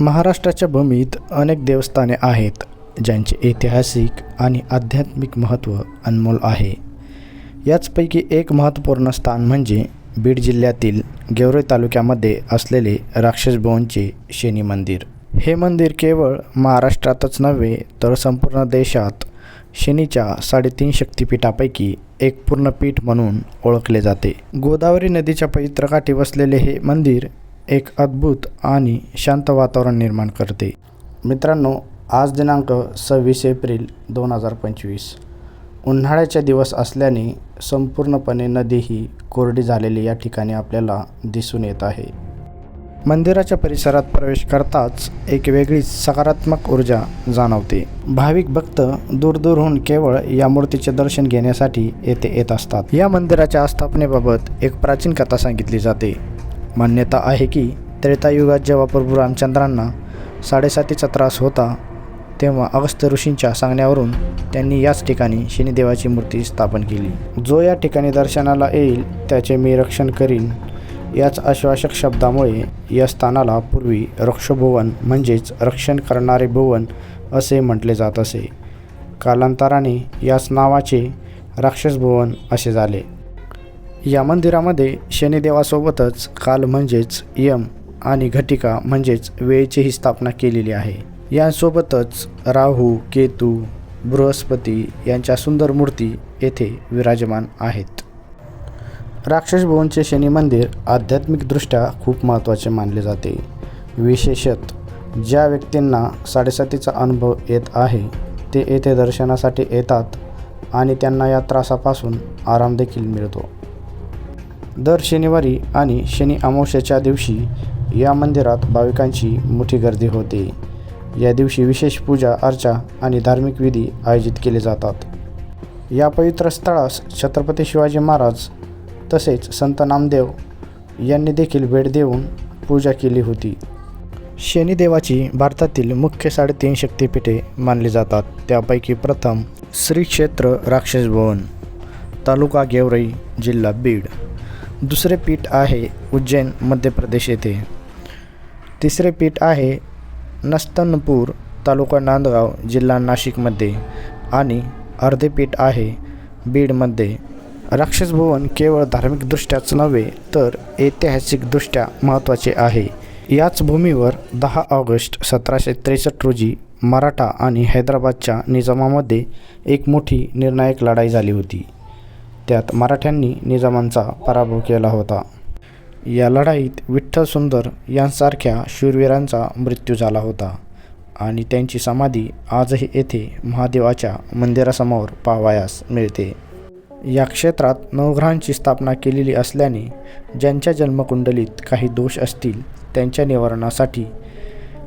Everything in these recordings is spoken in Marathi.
महाराष्ट्राच्या भूमीत अनेक देवस्थाने आहेत ज्यांचे ऐतिहासिक आणि आध्यात्मिक महत्त्व अनमोल आहे. याचपैकी एक महत्त्वपूर्ण स्थान म्हणजे बीड जिल्ह्यातील गेवरे तालुक्यामध्ये असलेले राक्षसभुवनचे शनी मंदिर. हे मंदिर केवळ महाराष्ट्रातच नव्हे तर संपूर्ण देशात शनीच्या साडेतीन शक्तिपीठापैकी एक पूर्ण पीठ म्हणून ओळखले जाते. गोदावरी नदीच्या पवित्रकाठी वसलेले हे मंदिर एक अद्भुत आणि शांत वातावरण निर्माण करते. मित्रांनो आज दिनांक सव्वीस एप्रिल दोन हजार पंचवीस. उन्हाळ्याचे दिवस असल्याने संपूर्णपणे नदी ही कोरडी झालेली या ठिकाणी आपल्याला दिसून येत आहे. मंदिराच्या परिसरात प्रवेश करताच एक वेगळीच सकारात्मक ऊर्जा जाणवते. भाविक भक्त दूरदूरहून केवळ या मूर्तीचे दर्शन घेण्यासाठी येथे येत असतात. या मंदिराच्या स्थापनेबाबत एक प्राचीन कथा सांगितली जाते. मान्यता आहे की त्रेतायुगात जेव्हा प्रभू रामचंद्रांना साडेसातीचा त्रास होता तेव्हा अगस्त्य ऋषींच्या सांगण्यावरून त्यांनी याच ठिकाणी शनिदेवाची मूर्ती स्थापन केली. जो या ठिकाणी दर्शनाला येईल त्याचे मी रक्षण करीन. याच आश्वासक शब्दामुळे या स्थानाला पूर्वी रक्षभुवन म्हणजेच रक्षण करणारे भुवन असे म्हटले जात असे. कालांतराने याच नावाचे राक्षसभुवन असे झाले. या मंदिरामध्ये शनिदेवासोबतच काल म्हणजेच यम आणि घटिका म्हणजेच वेळेचीही स्थापना केलेली आहे. यांसोबतच राहू केतू बृहस्पती यांच्या सुंदर मूर्ती येथे विराजमान आहेत. राक्षसभुवनचे शनी मंदिर आध्यात्मिकदृष्ट्या खूप महत्त्वाचे मानले जाते. विशेषत ज्या व्यक्तींना साडेसातीचा अनुभव येत आहे ते येथे दर्शनासाठी येतात आणि त्यांना या त्रासापासून आराम देखील मिळतो. दर शनिवारी आणि शनी अमावस्याच्या दिवशी या मंदिरात भाविकांची मोठी गर्दी होते. या दिवशी विशेष पूजा अर्चा आणि धार्मिक विधी आयोजित केले जातात. या पवित्र स्थळास छत्रपती शिवाजी महाराज तसेच संत नामदेव यांनी देखील भेट देऊन पूजा केली होती. शनिदेवाची भारतातील मुख्य साडेतीन शक्तिपीठे मानली जातात. त्यापैकी प्रथम श्री क्षेत्र राक्षसभवन तालुका गेवराई जिल्हा बीड. दुसरे पीठ आहे उज्जैन मध्य प्रदेश येथे. तिसरे पीठ आहे नस्तनपूर तालुका नांदगाव जिल्हा नाशिकमध्ये आणि अर्धे पीठ आहे बीडमध्ये. राक्षसभुवन केवळ धार्मिकदृष्ट्याच नव्हे तर ऐतिहासिकदृष्ट्या महत्त्वाचे आहे. याच भूमीवर दहा ऑगस्ट सतराशे त्रेसष्ट रोजी मराठा आणि हैदराबादच्या निजामामध्ये एक मोठी निर्णायक लढाई झाली होती. त्यात मराठ्यांनी निजामांचा पराभव केला होता. या लढाईत विठ्ठल सुंदर यांसारख्या शूरवीरांचा मृत्यू झाला होता आणि त्यांची समाधी आजही येथे महादेवाच्या मंदिरासमोर पाहावयास मिळते. या क्षेत्रात नवग्रहांची स्थापना केलेली असल्याने ज्यांच्या जन्मकुंडलीत काही दोष असतील त्यांच्या निवारणासाठी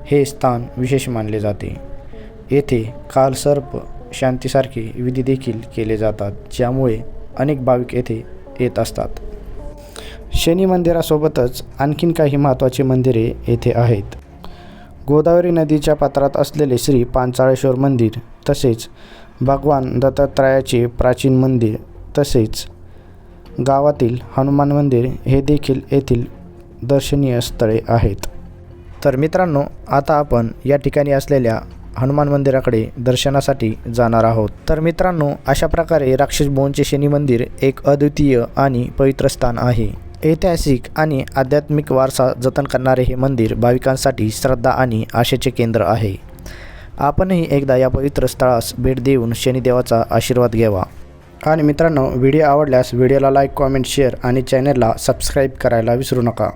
हे स्थान विशेष मानले जाते. येथे कालसर्प शांतीसारखे विधी देखील केले जातात ज्यामुळे अनेक भाविक येथे येत असतात. शनी मंदिरासोबतच आणखीन काही महत्त्वाची मंदिरे येथे आहेत. गोदावरी नदीच्या पात्रात असलेले श्री पांचाळेश्वर मंदिर तसेच भगवान दत्तात्रयाचे प्राचीन मंदिर तसेच गावातील हनुमान मंदिर हे देखील येथील दर्शनीय स्थळे आहेत. तर मित्रांनो आता आपण या ठिकाणी असलेल्या हनुमान मंदिराकडे दर्शनासाठी जाणार आहोत. तर मित्रांनो अशा प्रकारे राक्षसभुवनचे शनी मंदिर एक अद्वितीय आणि पवित्र स्थान आहे. ऐतिहासिक आणि आध्यात्मिक वारसा जतन करणारे हे मंदिर भाविकांसाठी श्रद्धा आणि आशेचे केंद्र आहे. आपणही एकदा या पवित्र स्थळास भेट देऊन शनिदेवाचा आशीर्वाद घ्यावा. आणि मित्रांनो व्हिडिओ आवडल्यास व्हिडिओला लाईक कॉमेंट शेअर आणि चॅनलला सबस्क्राईब करायला विसरू नका.